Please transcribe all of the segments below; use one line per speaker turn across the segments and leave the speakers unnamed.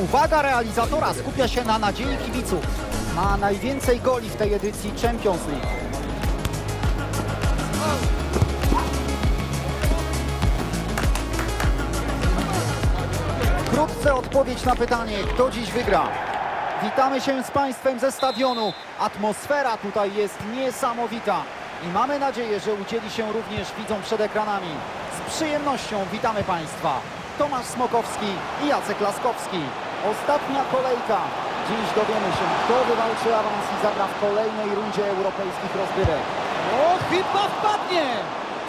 Uwaga realizatora skupia się na nadziei kibiców. Ma najwięcej goli w tej edycji Champions League. Wkrótce odpowiedź na pytanie, kto dziś wygra. Witamy się z Państwem ze stadionu. Atmosfera tutaj jest niesamowita i mamy nadzieję, że udzieli się również widzom przed ekranami. Z przyjemnością witamy Państwa. Tomasz Smokowski i Jacek Laskowski. Ostatnia kolejka. Dziś dowiemy się, kto wywalczy awans i zagra w kolejnej rundzie europejskich rozgrywek. O, chyba wpadnie!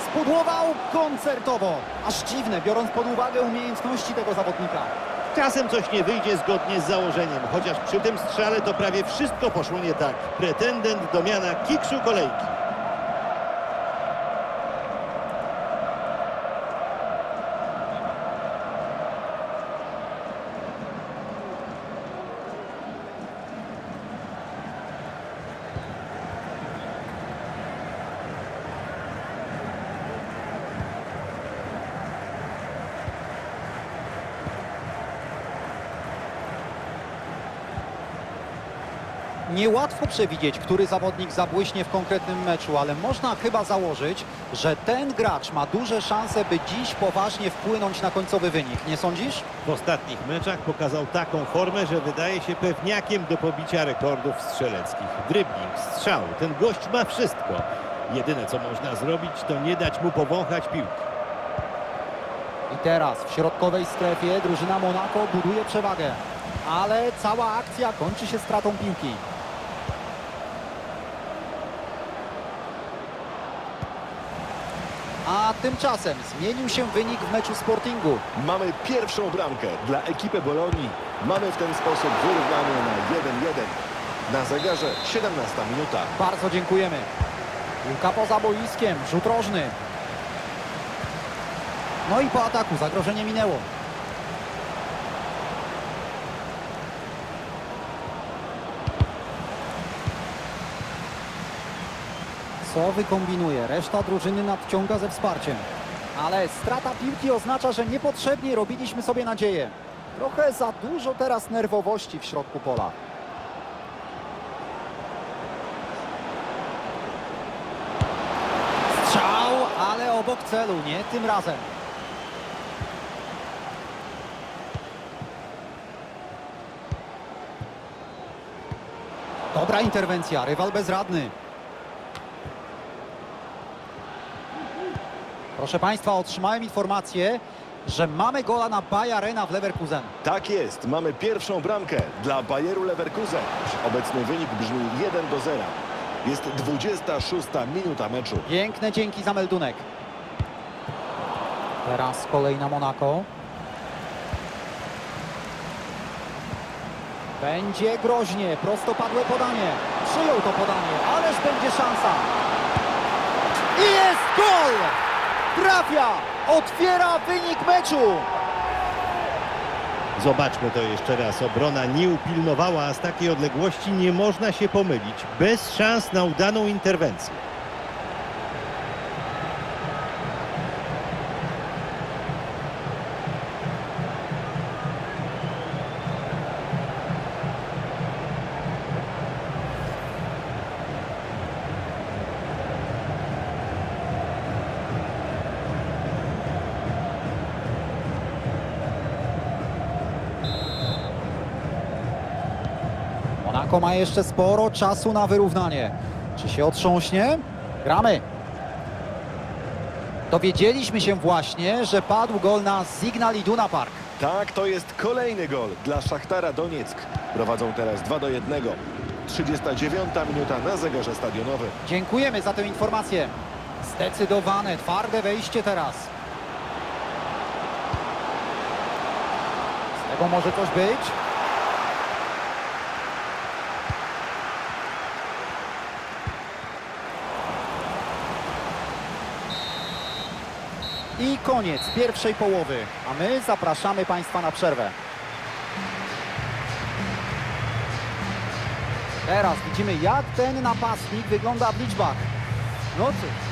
Spudłował koncertowo. Aż dziwne, biorąc pod uwagę umiejętności tego zawodnika.
Czasem coś nie wyjdzie zgodnie z założeniem, chociaż przy tym strzale to prawie wszystko poszło nie tak. Pretendent do miana kiksu kolejki.
Niełatwo przewidzieć, który zawodnik zabłyśnie w konkretnym meczu, ale można chyba założyć, że ten gracz ma duże szanse, by dziś poważnie wpłynąć na końcowy wynik. Nie sądzisz?
W ostatnich meczach pokazał taką formę, że wydaje się pewniakiem do pobicia rekordów strzeleckich. Dribbling, strzał, ten gość ma wszystko. Jedyne co można zrobić to nie dać mu powąchać piłki.
I teraz w środkowej strefie drużyna Monako buduje przewagę. Ale cała akcja kończy się stratą piłki. A tymczasem zmienił się wynik w meczu Sportingu.
Mamy pierwszą bramkę dla ekipy Bolonii. Mamy w ten sposób wyrównanie na 1-1. Na zegarze 17 minuta.
Bardzo dziękujemy. Piłka poza boiskiem, rzut rożny. No i po ataku zagrożenie minęło. Co wykombinuje? Reszta drużyny nadciąga ze wsparciem. Ale strata piłki oznacza, że niepotrzebnie robiliśmy sobie nadzieję. Trochę za dużo teraz nerwowości w środku pola. Strzał, ale obok celu, nie tym razem. Dobra interwencja, rywal bezradny. Proszę Państwa, otrzymałem informację, że mamy gola na Bayer Arena w Leverkusen.
Tak jest, mamy pierwszą bramkę dla Bayeru Leverkusen. Obecny wynik brzmi 1 do 0. Jest 26 minuta meczu.
Piękne dzięki za meldunek. Teraz kolej na Monako. Będzie groźnie, prostopadłe podanie. Przyjął to podanie, ależ będzie szansa. I jest gol! Trafia! Otwiera wynik meczu!
Zobaczmy to jeszcze raz. Obrona nie upilnowała, a z takiej odległości nie można się pomylić. Bez szans na udaną interwencję.
Ma jeszcze sporo czasu na wyrównanie. Czy się otrząśnie? Gramy. Dowiedzieliśmy się właśnie, że padł gol na Signal Iduna Park.
Tak, to jest kolejny gol dla Szachtara Donieck. Prowadzą teraz 2 do 1. 39 minuta na zegarze stadionowym.
Dziękujemy za tę informację. Zdecydowane, twarde wejście teraz. Z tego może coś być. Koniec pierwszej połowy, a my zapraszamy Państwa na przerwę. Teraz widzimy, jak ten napastnik wygląda w liczbach. No cóż.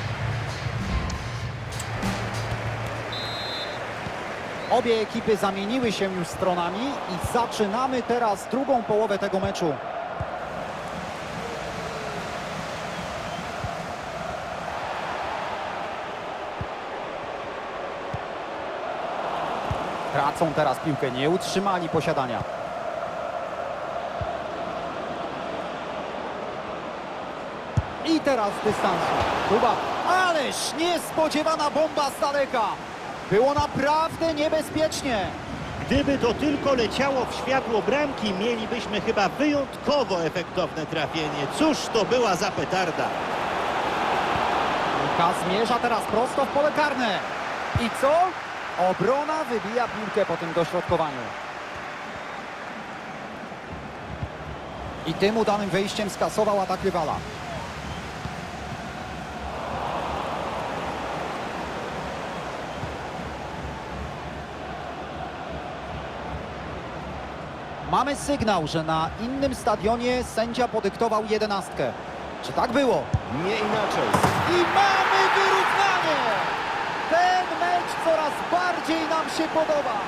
Obie ekipy zamieniły się już stronami i zaczynamy teraz drugą połowę tego meczu. Tracą teraz piłkę, nie utrzymali posiadania. I teraz dystansu. Kuba, ależ niespodziewana bomba z daleka. Było naprawdę niebezpiecznie.
Gdyby to tylko leciało w światło bramki, mielibyśmy chyba wyjątkowo efektowne trafienie. Cóż to była za petarda.
Piłka zmierza teraz prosto w pole karne. I co? Obrona wybija piłkę po tym dośrodkowaniu. I tym udanym wejściem skasował atak rywala. Mamy sygnał, że na innym stadionie sędzia podyktował jedenastkę. Czy tak było?
Nie inaczej.
I mamy wyrównanie! Ten mecz coraz bardziej nam się podoba.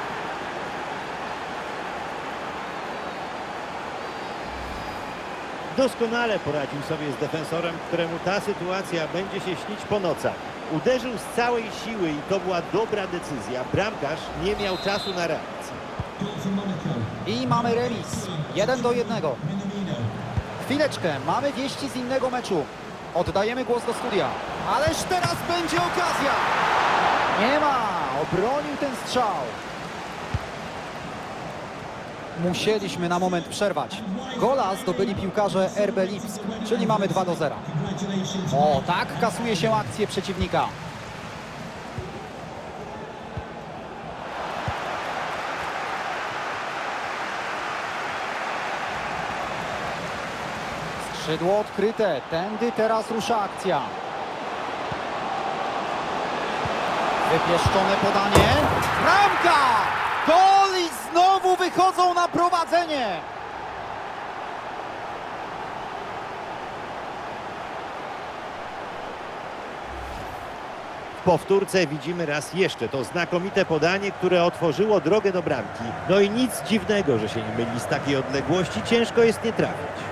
Doskonale poradził sobie z defensorem, któremu ta sytuacja będzie się śnić po nocach. Uderzył z całej siły i to była dobra decyzja. Bramkarz nie miał czasu na reakcję.
I mamy remis. Jeden do jednego. Chwileczkę, mamy wieści z innego meczu. Oddajemy głos do studia. Ależ teraz będzie okazja! Nie ma! Obronił ten strzał. Musieliśmy na moment przerwać. Gola zdobyli piłkarze RB Lipsk, czyli mamy 2 do 0. O, tak kasuje się akcję przeciwnika. Skrzydło odkryte, tędy teraz rusza akcja. Wypieszczone podanie. Bramka! Gol i znowu wychodzą na prowadzenie.
W powtórce widzimy raz jeszcze to znakomite podanie, które otworzyło drogę do bramki. No i nic dziwnego, że się nie myli z takiej odległości. Ciężko jest nie trafić.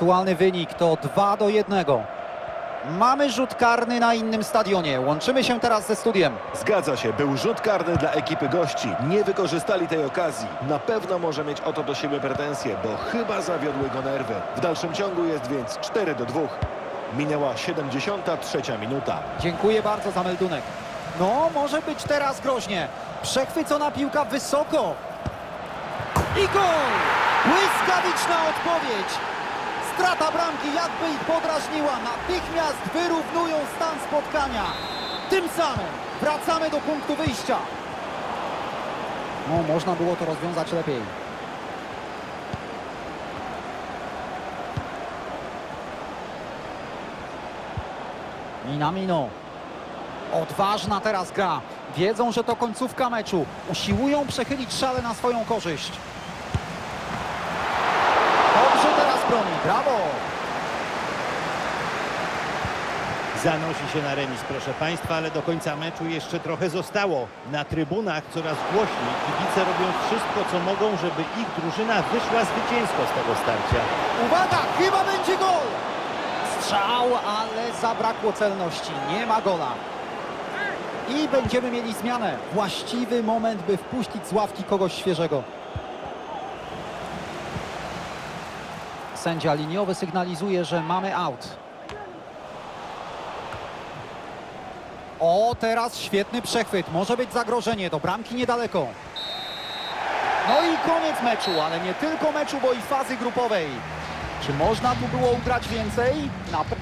Aktualny wynik to 2 do 1. Mamy rzut karny na innym stadionie. Łączymy się teraz ze studiem.
Zgadza się, był rzut karny dla ekipy gości. Nie wykorzystali tej okazji. Na pewno może mieć o to do siebie pretensje, bo chyba zawiodły go nerwy. W dalszym ciągu jest więc 4 do 2. Minęła 73 minuta.
Dziękuję bardzo za meldunek. No, może być teraz groźnie. Przechwycona piłka wysoko. I gol! Błyskawiczna odpowiedź. Strata bramki jakby ich podrażniła. Natychmiast wyrównują stan spotkania. Tym samym wracamy do punktu wyjścia. No, można było to rozwiązać lepiej. Minamino. Odważna teraz gra. Wiedzą, że to końcówka meczu. Usiłują przechylić szale na swoją korzyść. Brawo!
Zanosi się na remis, proszę Państwa, ale do końca meczu jeszcze trochę zostało. Na trybunach coraz głośniej kibice robią wszystko, co mogą, żeby ich drużyna wyszła zwycięsko z tego starcia.
Uwaga, chyba będzie gol! Strzał, ale zabrakło celności. Nie ma gola. I będziemy mieli zmianę. Właściwy moment, by wpuścić z ławki kogoś świeżego. Sędzia liniowy sygnalizuje, że mamy out. O, teraz świetny przechwyt. Może być zagrożenie. Do bramki niedaleko. No i koniec meczu, ale nie tylko meczu, bo i fazy grupowej. Czy można tu było ugrać więcej? Na pe-